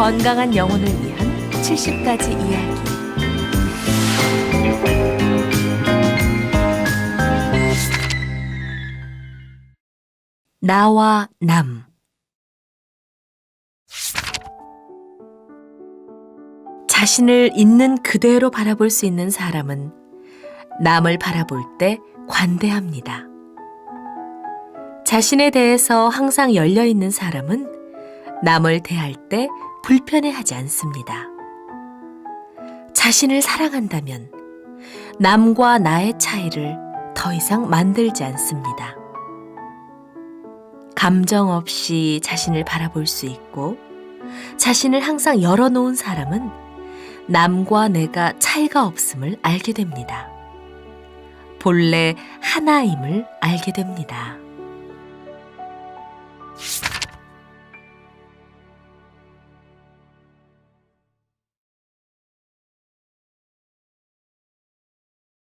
건강한 영혼을 위한 70가지 이야기. 나와 남. 자신을 있는 그대로 바라볼 수 있는 사람은 남을 바라볼 때 관대합니다. 자신에 대해서 항상 열려 있는 사람은 남을 대할 때 불편해하지 않습니다. 자신을 사랑한다면 남과 나의 차이를 더 이상 만들지 않습니다. 감정 없이 자신을 바라볼 수 있고 자신을 항상 열어놓은 사람은 남과 내가 차이가 없음을 알게 됩니다. 본래 하나임을 알게 됩니다.